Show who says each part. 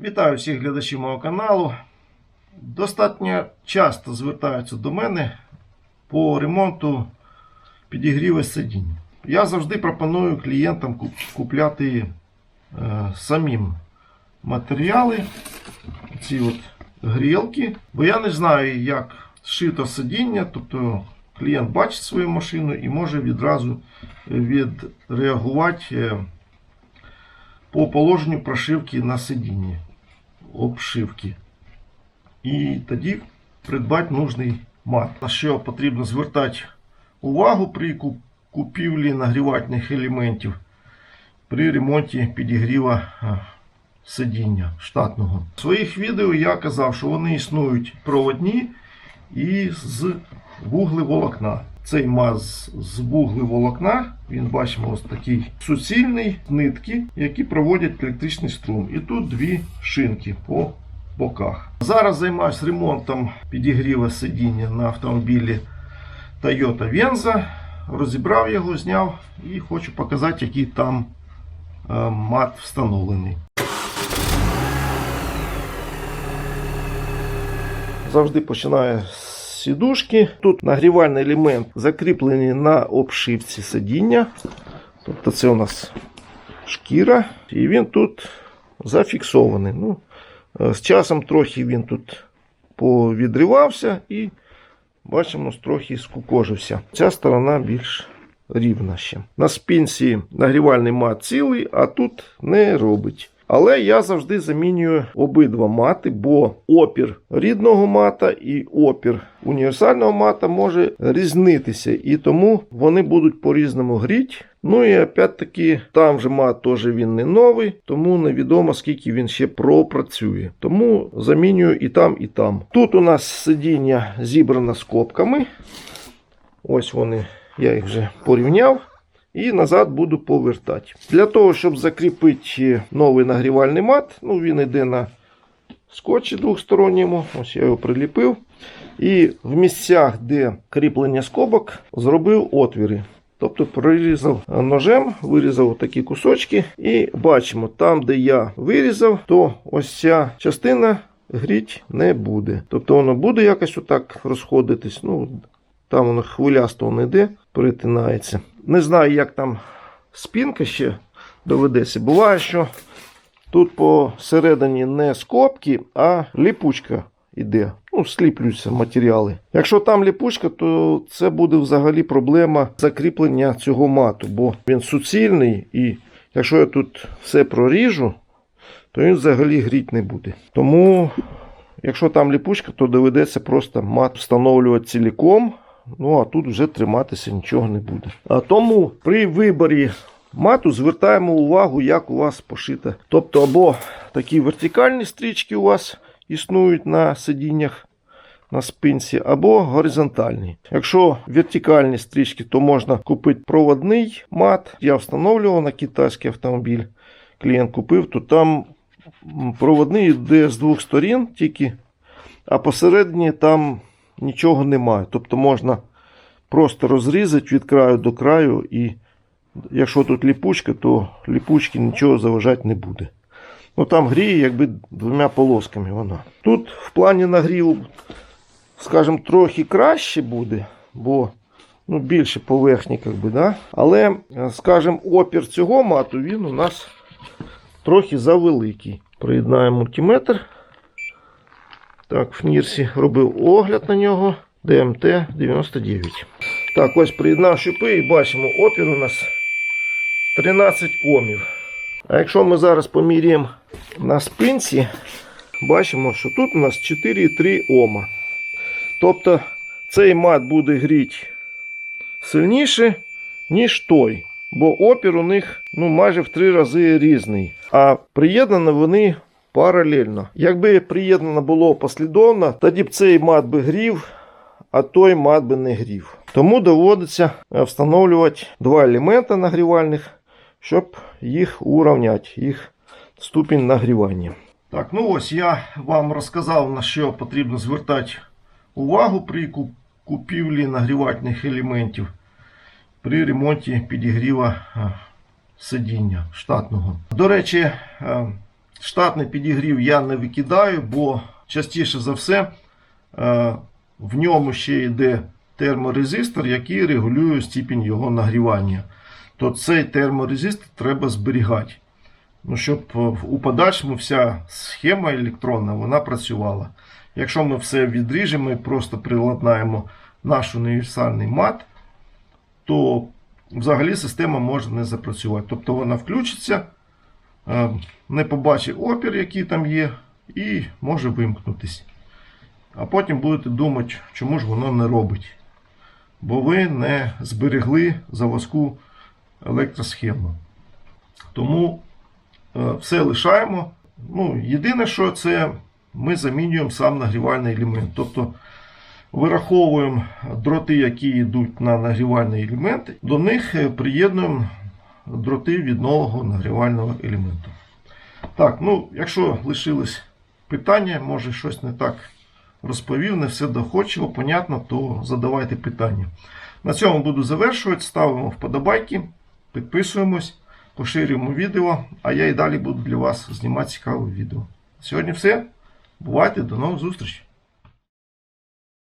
Speaker 1: Вітаю всіх глядачів мого каналу. Достатньо часто звертаються до мене по ремонту підігріву сидінь. Я завжди пропоную клієнтам куп- купляти е, самим матеріали, ці от грілки, бо я не знаю, як зшито сидіння, тобто клієнт бачить свою машину і може відразу відреагувати е, по положенню прошивки на сидінні, обшивки. І тоді придбати нужний мат. На що потрібно звертати увагу при купівлі нагрівательних елементів при ремонті підігріва е, сидіння штатного. В своїх відео я казав, що вони існують проводні і з вуглеволокна. Цей маз з вуглеволокна, він бачимо ось такий суцільний нитки, які проводять електричний струм. І тут дві шинки по боках. Зараз займаюся ремонтом підігріва сидіння на автомобілі Toyota Venza. Розібрав його, зняв і хочу показати, який там е, мат встановлений. Завжди починаю з сідушки. Тут нагрівальний елемент закріплений на обшивці сидіння. Тобто це у нас шкіра. І він тут зафіксований. Ну, е, з часом трохи він тут повідривався і бачимо, трохи скукожився. Ця сторона більш рівна ще. На спинці нагрівальний мат цілий, а тут не робить. Але я завжди замінюю обидва мати, бо опір рідного мата і опір універсального мата може різнитися, і тому вони будуть по-різному гріти. Ну і опять-таки, там же мат теж він не новий, тому невідомо скільки він ще пропрацює. Тому замінюю і там, і там. Тут у нас сидіння зібрано скобками. Ось вони, я їх вже порівняв. І назад буду повертати. Для того, щоб закріпити новий нагрівальний мат, ну він йде на скотчі двохсторонньому. Ось я його приліпив. І в місцях, де кріплення скобок, зробив отвіри. Тобто прорізав ножем, вирізав такі кусочки. І бачимо, там, де я вирізав, то ось ця частина гріть не буде. Тобто воно буде якось отак розходитись. Ну, там воно хвилясто не йде, перетинається. Не знаю, як там спінка ще доведеться. Буває, що тут посередині не скобки, а ліпучка йде. Ну, сліплюються матеріали. Якщо там ліпучка, то це буде взагалі проблема закріплення цього мату, бо він суцільний, і якщо я тут все проріжу, то він взагалі гріть не буде. Тому, якщо там ліпучка, то доведеться просто мат встановлювати ціліком. Ну а тут вже триматися нічого не буде. А тому при виборі мату звертаємо увагу, як у вас пошита. Тобто, або такі вертикальні стрічки у вас існують на сидіннях на спинці, або горизонтальні. Якщо вертикальні стрічки, то можна купити проводний мат. Я встановлював на китайський автомобіль. Клієнт купив, то там проводний йде з двох сторін тільки, а посередині там нічого немає. Тобто можна просто розрізати від краю до краю, і якщо тут ліпучка, то ліпучки нічого заважати не буде. Ну там гріє якби двома полосками вона. Тут в плані нагріву, скажімо, трохи краще буде, бо ну, більше поверхні, якби, да? але, скажімо, опір цього мату він у нас трохи завеликий. Приєднаємо мультиметр. Так, в Нірсі робив огляд на нього. ДМТ 99. Так, ось приєднав щупи і бачимо, опір у нас 13 омів. А якщо ми зараз поміряємо на спинці, бачимо, що тут у нас 4,3 Ома. Тобто цей мат буде гріти сильніше, ніж той. Бо опір у них ну, майже в три рази різний. А приєднані вони паралельно. Якби приєднано було послідовно, тоді б цей мат би грів, а той мат би не грів. Тому доводиться е, встановлювати два елемента нагрівальних, щоб їх урівняти, їх ступінь нагрівання. Так, ну ось я вам розказав, на що потрібно звертати увагу при купівлі нагрівательних елементів при ремонті підігріва е, сидіння штатного. До речі, е, Штатний підігрів я не викидаю, бо частіше за все е, в ньому ще йде терморезистор, який регулює степінь його нагрівання. То цей терморезистор треба зберігати. Ну, щоб е, у подальшому вся схема електронна вона працювала. Якщо ми все відріжемо і просто приладнаємо наш універсальний мат, то взагалі система може не запрацювати. Тобто вона включиться, не побачить опір, який там є, і може вимкнутись. А потім будете думати, чому ж воно не робить. Бо ви не зберегли заводську електросхему. Тому е, все лишаємо. Ну, єдине, що це ми замінюємо сам нагрівальний елемент. Тобто вираховуємо дроти, які йдуть на нагрівальний елемент, до них е, приєднуємо дроти від нового нагрівального елементу. Так, ну, якщо лишились питання, може щось не так розповів, не все доходчиво, понятно, то задавайте питання. На цьому буду завершувати. Ставимо вподобайки, підписуємось, поширюємо відео, а я і далі буду для вас знімати цікаве відео. Сьогодні все. Бувайте, до нових зустрічей!